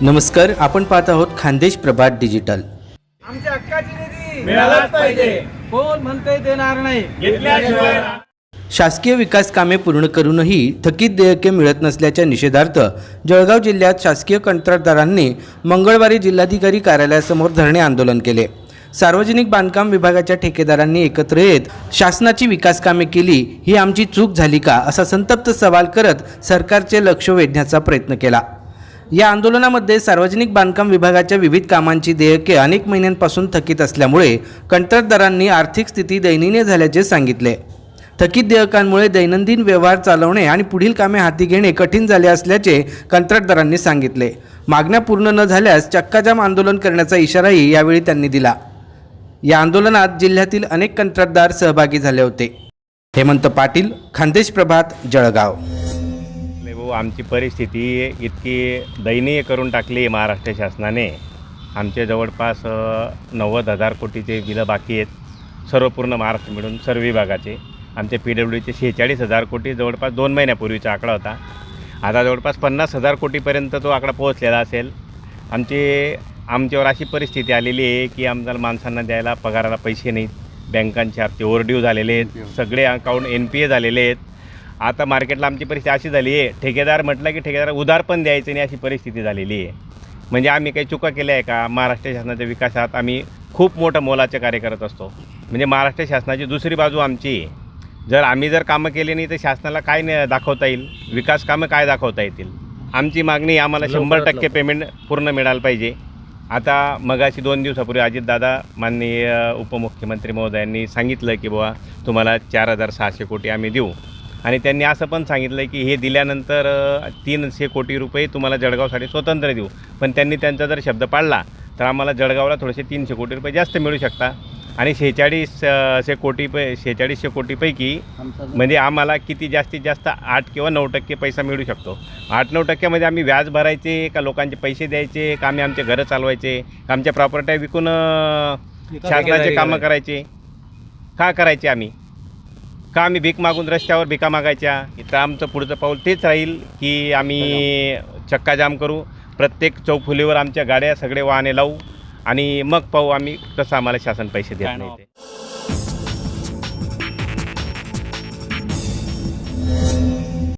नमस्कार आपण पाहत आहोत खानदेश प्रभात डिजिटल आमच्या हक्काची निधी मिळालाच पाहिजे. कोण म्हणते देणार नाही. घेतल्याशिवाय शासकीय विकास कामे पूर्ण करूनही थकीत देयके मिळत नसल्याच्या निषेधार्थ जळगाव जिल्ह्यात शासकीय कंत्राटदारांनी मंगळवारी जिल्हाधिकारी कार्यालयासमोर धरणे आंदोलन केले. सार्वजनिक बांधकाम विभागाच्या ठेकेदारांनी एकत्र येत शासनाची विकास कामे केली ही आमची चूक झाली का असा संतप्त सवाल करत सरकारचे लक्ष वेधण्याचा प्रयत्न केला. या आंदोलनामध्ये सार्वजनिक बांधकाम विभागाच्या विविध कामांची देयके अनेक महिन्यांपासून थकीत असल्यामुळे कंत्राटदारांनी आर्थिक स्थिती दयनीय झाल्याचे सांगितले. थकीत देयकांमुळे दैनंदिन व्यवहार चालवणे आणि पुढील कामे हाती घेणे कठीण झाले असल्याचे कंत्राटदारांनी सांगितले. मागण्या पूर्ण न झाल्यास चक्काजाम आंदोलन करण्याचा इशाराही यावेळी त्यांनी दिला. या आंदोलनात जिल्ह्यातील अनेक कंत्राटदार सहभागी झाले होते. हेमंत पाटील खानदेश प्रभात जळगाव. आमची परिस्थिती इतकी दयनीय करून टाकली आहे महाराष्ट्र शासनाने. आमचे जवळपास नव्वद हजार कोटीचे बिलं बाकी आहेत. सर्व पूर्ण महाराष्ट्र मिळून सर्व विभागाचे. आमचे पी डब्ल्यू डीचे शेहेचाळीस हजार कोटी जवळपास दोन महिन्यापूर्वीचा आकडा होता. आता जवळपास पन्नास हजार कोटीपर्यंत तो आकडा पोहोचलेला असेल. आमचे आमच्यावर अशी परिस्थिती आलेली आहे की आमच्या माणसांना द्यायला पगाराला पैसे नाहीत. बँकांचे हप्ते ओव्हरड्यू झालेले आहेत. सगळे अकाउंट एन पी ए झालेले आहेत. आता मार्केटला आमची परिस्थिती अशी झाली आहे. ठेकेदार म्हटलं की ठेकेदार उधार पण द्यायचं नाही अशी परिस्थिती झालेली आहे. म्हणजे आम्ही काही चुका केल्या आहे का? महाराष्ट्र शासनाच्या विकासात आम्ही खूप मोठं मोलाचे कार्य करत असतो. म्हणजे महाराष्ट्र शासनाची दुसरी बाजू आमची आहे. जर आम्ही जर कामं केली नाही तर शासनाला काय न दाखवता येईल? विकास कामं काय दाखवता येतील? आमची मागणी आम्हाला शंभर टक्के पेमेंट पूर्ण मिळालं पाहिजे. आता मगाशी दोन दिवसापूर्वी अजितदादा माननीय उपमुख्यमंत्री महोदयांनी सांगितलं की बुवा तुम्हाला चार हजार सहाशे कोटी आम्ही देऊ. आणि त्यांनी असं पण सांगितलं की हे दिल्यानंतर तीनशे कोटी रुपये तुम्हाला जळगावसाठी स्वतंत्र देऊ. पण त्यांनी त्यांचा जर शब्द पाळला तर आम्हाला जळगावला थोडेसे तीनशे कोटी रुपये जास्त मिळू शकता. आणि शेहेचाळीस अ, शे कोटी पै शेहेचाळीसशे कोटीपैकी म्हणजे आम्हाला किती जास्तीत जास्त आठ किंवा नऊ टक्के पैसा मिळू शकतो. आठ नऊ टक्क्यामध्ये आम्ही व्याज भरायचे का लोकांचे पैसे द्यायचे का आम्ही आमचे घरं चालवायचे का आमच्या प्रॉपर्ट्या विकून शासनाचे कामं करायचे. का करायचे आम्ही? का आम्ही भीक मागून रस्त्यावर भिका मागायच्या? इथं आमचं पुढचं पाऊल तेच राहील की आम्ही चक्काजाम करू. प्रत्येक चौफुलीवर आमच्या गाड्या सगळे वाहने लावू आणि मग पाहू आम्ही कसं आम्हाला शासन पैसे देत नाही ते.